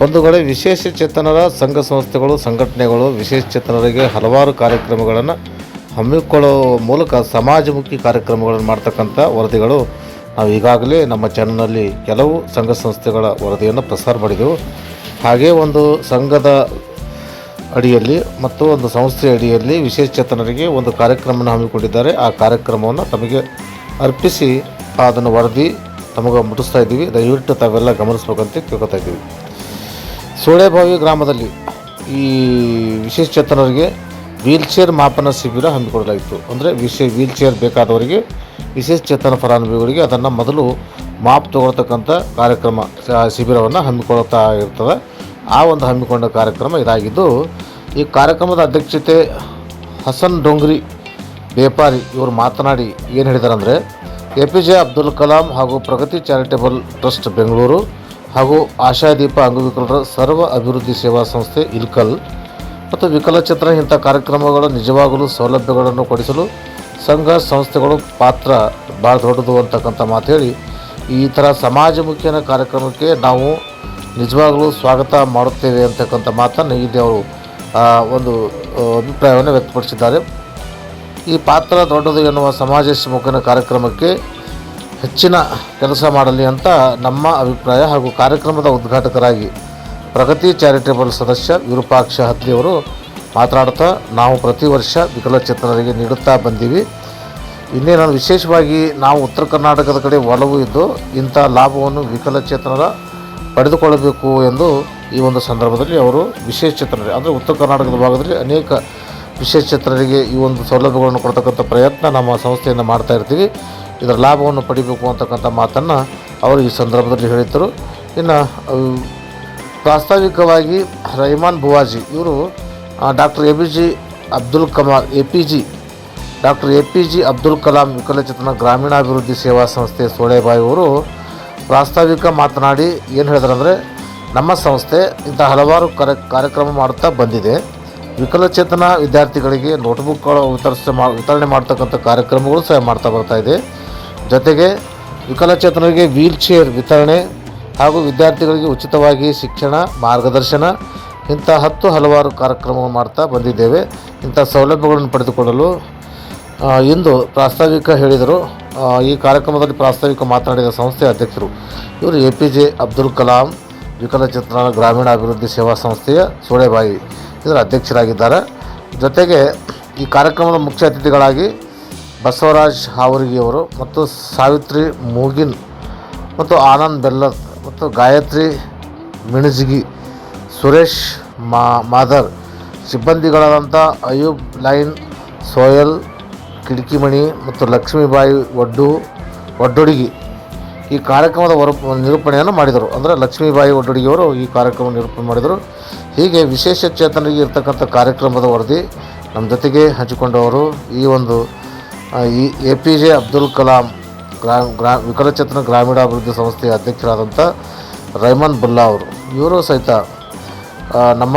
ಬಂಧುಗಳೇ ವಿಶೇಷ ಚೇತನರ ಸಂಘ ಸಂಸ್ಥೆಗಳು, ಸಂಘಟನೆಗಳು, ವಿಶೇಷ ಚೇತನರಿಗೆ ಹಲವಾರು ಕಾರ್ಯಕ್ರಮಗಳನ್ನು ಹಮ್ಮಿಕೊಳ್ಳೋ ಮೂಲಕ ಸಮಾಜಮುಖಿ ಕಾರ್ಯಕ್ರಮಗಳನ್ನು ಮಾಡ್ತಕ್ಕಂಥ ವರದಿಗಳು ನಾವು ಈಗಾಗಲೇ ನಮ್ಮ ಚಾನಲ್ನಲ್ಲಿ ಕೆಲವು ಸಂಘ ಸಂಸ್ಥೆಗಳ ವರದಿಯನ್ನು ಪ್ರಸಾರ ಮಾಡಿದೆವು. ಹಾಗೇ ಒಂದು ಸಂಘದ ಅಡಿಯಲ್ಲಿ ಮತ್ತು ಒಂದು ಸಂಸ್ಥೆಯ ಅಡಿಯಲ್ಲಿ ವಿಶೇಷ ಚೇತನರಿಗೆ ಒಂದು ಕಾರ್ಯಕ್ರಮವನ್ನು ಹಮ್ಮಿಕೊಂಡಿದ್ದಾರೆ. ಆ ಕಾರ್ಯಕ್ರಮವನ್ನು ತಮಗೆ ಅರ್ಪಿಸಿ ಅದನ್ನು ವರದಿ ತಮಗೆ ಮುಟ್ಟಿಸ್ತಾ ಇದ್ದೀವಿ. ದಯವಿಟ್ಟು ತಾವೆಲ್ಲ ಗಮನಿಸ್ಬೇಕಂತ ಕೇಳ್ಕೊತಾ ಇದ್ದೀವಿ. ಸೋಳೆಬಾವಿ ಗ್ರಾಮದಲ್ಲಿ ಈ ವಿಶೇಷ ಚೇತನರಿಗೆ ವೀಲ್ ಚೇರ್ ಮಾಪನ ಶಿಬಿರ ಹಮ್ಮಿಕೊಳ್ಳಲಾಗಿತ್ತು. ಅಂದರೆ ವಿಶೇ ವೀಲ್ಚೇರ್ ಬೇಕಾದವರಿಗೆ ವಿಶೇಷ ಚೇತನ ಫಲಾನುಭವಿಗಳಿಗೆ ಅದನ್ನು ಮೊದಲು ಮಾಪ್ ತಗೊಳ್ತಕ್ಕಂಥ ಕಾರ್ಯಕ್ರಮ ಶಿಬಿರವನ್ನು ಹಮ್ಮಿಕೊಳ್ತಾ ಇರ್ತದೆ. ಆ ಒಂದು ಹಮ್ಮಿಕೊಂಡ ಕಾರ್ಯಕ್ರಮ ಇದಾಗಿದ್ದು, ಈ ಕಾರ್ಯಕ್ರಮದ ಅಧ್ಯಕ್ಷತೆ ಹಸನ್ ಡೊಂಗ್ರಿ ವ್ಯಾಪಾರಿ ಇವರು ಮಾತನಾಡಿ ಏನು ಹೇಳಿದಾರೆ ಅಂದರೆ A P J Abdul Kalam ಹಾಗೂ ಪ್ರಗತಿ ಚಾರಿಟೇಬಲ್ ಟ್ರಸ್ಟ್ ಬೆಂಗಳೂರು ಹಾಗೂ ಆಶಾದೀಪ ಅಂಗವಿಕಲರ ಸರ್ವ ಅಭಿವೃದ್ಧಿ ಸೇವಾ ಸಂಸ್ಥೆ ಇಲ್ಕಲ್ ಮತ್ತು ವಿಕಲಚೇತನ ಇಂಥ ಕಾರ್ಯಕ್ರಮಗಳು ನಿಜವಾಗಲೂ ಸೌಲಭ್ಯಗಳನ್ನು ಕೊಡಿಸಲು ಸಂಘ ಸಂಸ್ಥೆಗಳು ಪಾತ್ರ ಭಾಳ ದೊಡ್ಡದು ಅಂತಕ್ಕಂಥ ಮಾತು ಹೇಳಿ, ಈ ಥರ ಸಮಾಜಮುಖಿಯ ಕಾರ್ಯಕ್ರಮಕ್ಕೆ ನಾವು ನಿಜವಾಗಲೂ ಸ್ವಾಗತ ಮಾಡುತ್ತೇವೆ ಅಂತಕ್ಕಂಥ ಮಾತನ್ನು ಇಲ್ಲಿ ಅವರು ಒಂದು ಅಭಿಪ್ರಾಯವನ್ನು ವ್ಯಕ್ತಪಡಿಸಿದ್ದಾರೆ. ಈ ಪಾತ್ರ ದೊಡ್ಡದು ಎನ್ನುವ ಸಮಾಜ ಸಮಾಜಮುಖಿನ ಕಾರ್ಯಕ್ರಮಕ್ಕೆ ಹೆಚ್ಚಿನ ಕೆಲಸ ಮಾಡಲಿ ಅಂತ ನಮ್ಮ ಅಭಿಪ್ರಾಯ ಹಾಗೂ ಕಾರ್ಯಕ್ರಮದ ಉದ್ಘಾಟಕರಾಗಿ ಪ್ರಗತಿ ಚಾರಿಟೇಬಲ್ ಸದಸ್ಯ ವಿರೂಪಾಕ್ಷ ಹದ್ಲಿಯವರು ಮಾತನಾಡ್ತಾ ನಾವು ಪ್ರತಿ ವರ್ಷ ವಿಕಲಚೇತನರಿಗೆ ನೀಡುತ್ತಾ ಬಂದೀವಿ. ಇನ್ನೇನು ವಿಶೇಷವಾಗಿ ನಾವು ಉತ್ತರ ಕರ್ನಾಟಕದ ಕಡೆ ಒಲವು ಇದ್ದು ಇಂಥ ಲಾಭವನ್ನು ವಿಕಲಚೇತನರ ಪಡೆದುಕೊಳ್ಳಬೇಕು ಎಂದು ಈ ಒಂದು ಸಂದರ್ಭದಲ್ಲಿ ಅವರು ವಿಶೇಷ ಚೇತನರಿಗೆ ಅಂದರೆ ಉತ್ತರ ಕರ್ನಾಟಕದ ಭಾಗದಲ್ಲಿ ಅನೇಕ ವಿಶೇಷ ಚೇತನರಿಗೆ ಈ ಒಂದು ಸೌಲಭ್ಯಗಳನ್ನು ಕೊಡ್ತಕ್ಕಂಥ ಪ್ರಯತ್ನ ನಮ್ಮ ಸಂಸ್ಥೆಯಿಂದ ಮಾಡ್ತಾ ಇರ್ತೀವಿ. ಇದರ ಲಾಭವನ್ನು ಪಡಿಬೇಕು ಅಂತಕ್ಕಂಥ ಮಾತನ್ನು ಅವರು ಈ ಸಂದರ್ಭದಲ್ಲಿ ಹೇಳಿದ್ದರು. ಇನ್ನು ಪ್ರಾಸ್ತಾವಿಕವಾಗಿ ರಹಮಾನ್ ಬುವಾಜಿ ಇವರು doctor A P J Abdul Kamal A P J doctor A P J Abdul Kalam ವಿಕಲಚೇತನ ಗ್ರಾಮೀಣಾಭಿವೃದ್ಧಿ ಸೇವಾ ಸಂಸ್ಥೆ ಸೋಳೆಬಾಯಿ ಅವರು ಪ್ರಾಸ್ತಾವಿಕ ಮಾತನಾಡಿ ಏನು ಹೇಳಿದ್ರಂದರೆ, ನಮ್ಮ ಸಂಸ್ಥೆ ಇಂಥ ಹಲವಾರು ಕಾರ್ಯ ಕಾರ್ಯಕ್ರಮ ಮಾಡುತ್ತಾ ಬಂದಿದೆ. ವಿಕಲಚೇತನ ವಿದ್ಯಾರ್ಥಿಗಳಿಗೆ ನೋಟ್ಬುಕ್ಗಳು ವಿತರಿಸ ಮಾ ವಿತರಣೆ ಮಾಡ್ತಕ್ಕಂಥ ಕಾರ್ಯಕ್ರಮಗಳು ಸಹ ಮಾಡ್ತಾ ಬರ್ತಾ ಇದೆ. ಜೊತೆಗೆ ವಿಕಲಚೇತನರಿಗೆ ವೀಲ್ ಚೇರ್ ವಿತರಣೆ ಹಾಗೂ ವಿದ್ಯಾರ್ಥಿಗಳಿಗೆ ಉಚಿತವಾಗಿ ಶಿಕ್ಷಣ, ಮಾರ್ಗದರ್ಶನ ಇಂಥ ಹತ್ತು ಹಲವಾರು ಕಾರ್ಯಕ್ರಮಗಳು ಮಾಡ್ತಾ ಬಂದಿದ್ದೇವೆ. ಇಂಥ ಸೌಲಭ್ಯಗಳನ್ನು ಪಡೆದುಕೊಳ್ಳಲು ಎಂದು ಪ್ರಾಸ್ತಾವಿಕ ಹೇಳಿದರು. ಈ ಕಾರ್ಯಕ್ರಮದಲ್ಲಿ ಪ್ರಾಸ್ತಾವಿಕ ಮಾತನಾಡಿದ ಸಂಸ್ಥೆಯ ಅಧ್ಯಕ್ಷರು ಇವರು A P J Abdul Kalam, ವಿಕಲಚೇತನ ಗ್ರಾಮೀಣ ಅಭಿವೃದ್ಧಿ ಸೇವಾ ಸಂಸ್ಥೆಯ ಸೋಳೆಬಾಯಿ ಇದರ ಅಧ್ಯಕ್ಷರಾಗಿದ್ದಾರೆ. ಜೊತೆಗೆ ಈ ಕಾರ್ಯಕ್ರಮದ ಮುಖ್ಯ ಅತಿಥಿಗಳಾಗಿ ಬಸವರಾಜ್ ಹಾವರಿಗಿಯವರು ಮತ್ತು ಸಾವಿತ್ರಿ ಮೂಗಿನ್ ಮತ್ತು ಆನಂದ್ ಬೆಲ್ಲದ್ ಮತ್ತು ಗಾಯತ್ರಿ ಮಿಣಜಿಗಿ, ಸುರೇಶ್ ಮಾ ಮಾದರ್, ಸಿಬ್ಬಂದಿಗಳಾದಂಥ ಅಯೂಬ್ ಲೈನ್, ಸೋಯಲ್ ಕಿಡಕಿಮಣಿ ಮತ್ತು ಲಕ್ಷ್ಮೀಬಾಯಿ ಒಡ್ಡು ಒಡ್ಡೊಡಿಗಿ ಈ ಕಾರ್ಯಕ್ರಮದ ಹೊರ ನಿರೂಪಣೆಯನ್ನು ಮಾಡಿದರು. ಅಂದರೆ ಲಕ್ಷ್ಮೀಬಾಯಿ ಒಡ್ಡಡಿಯವರು ಈ ಕಾರ್ಯಕ್ರಮ ನಿರೂಪಣೆ ಮಾಡಿದರು. ಹೀಗೆ ವಿಶೇಷ ಚೇತನರಿಗೆ ಇರತಕ್ಕಂಥ ಕಾರ್ಯಕ್ರಮದ ವರದಿ ನಮ್ಮ ಜೊತೆಗೆ ಹಂಚಿಕೊಂಡವರು. ಈ ಒಂದು ಈ A P J Abdul Kalam ಗ್ರಾ ಗ್ರಾ, ವಿಕಲಚೇತನ ಗ್ರಾಮೀಣಾಭಿವೃದ್ಧಿ ಸಂಸ್ಥೆಯ ಅಧ್ಯಕ್ಷರಾದಂಥ ರೈಮನ್ ಬುಲ್ಲಾ ಅವರು, ಇವರು ಸಹಿತ ನಮ್ಮ ನಮ್ಮ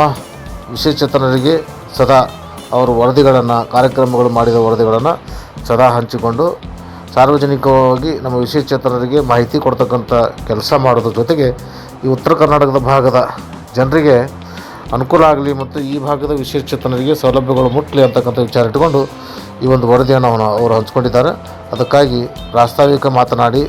ವಿಶೇಷಚೇತನರಿಗೆ ಸದಾ ಅವರು ವರದಿಗಳನ್ನು, ಕಾರ್ಯಕ್ರಮಗಳು ಮಾಡಿದ ವರದಿಗಳನ್ನು ಸದಾ ಹಂಚಿಕೊಂಡು ಸಾರ್ವಜನಿಕವಾಗಿ ನಮ್ಮ ವಿಶೇಷಚೇತನರಿಗೆ ಮಾಹಿತಿ ಕೊಡ್ತಕ್ಕಂಥ ಕೆಲಸ ಮಾಡೋದ್ರ ಜೊತೆಗೆ ಈ ಉತ್ತರ ಕರ್ನಾಟಕದ ಭಾಗದ ಜನರಿಗೆ ಅನುಕೂಲ ಆಗಲಿ ಮತ್ತು ಈ ಭಾಗದ ವಿಶೇಷಚೇತನರಿಗೆ ಸೌಲಭ್ಯಗಳು ಮುಟ್ಟಲಿ ಅಂತಕ್ಕಂಥ ವಿಚಾರ ಇಟ್ಟುಕೊಂಡು ಈ ಒಂದು ವರದಿಯನ್ನು ಅವನು ಅವರು ಹಂಚಿಕೊಂಡಿದ್ದಾರೆ. ಅದಕ್ಕಾಗಿ ಪ್ರಾಸ್ತಾವಿಕ ಮಾತನಾಡಿ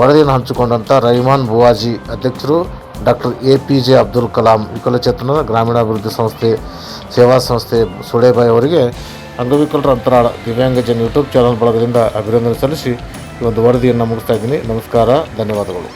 ವರದಿಯನ್ನು ಹಂಚಿಕೊಂಡಂಥ ರಹಿಮಾನ್ ಬುವಾಜಿ ಅಧ್ಯಕ್ಷರು doctor A P J Abdul Kalam ವಿಕಲಚೇತನ ಗ್ರಾಮೀಣಾಭಿವೃದ್ಧಿ ಸಂಸ್ಥೆ, ಸೇವಾ ಸಂಸ್ಥೆ ಸುಳೇಬಾಯಿ ಅವರಿಗೆ ಅಂಗವಿಕಲರ ಅಂತರಾಳ ದಿವ್ಯಾಂಗಜನ್ ಯೂಟ್ಯೂಬ್ ಚಾನಲ್ ಬಳಗದಿಂದ ಅಭಿನಂದನೆ ಸಲ್ಲಿಸಿ ಈ ಒಂದು ವರದಿಯನ್ನು ಮುಗಿಸ್ತಾ ಇದ್ದೀನಿ. ನಮಸ್ಕಾರ, ಧನ್ಯವಾದಗಳು.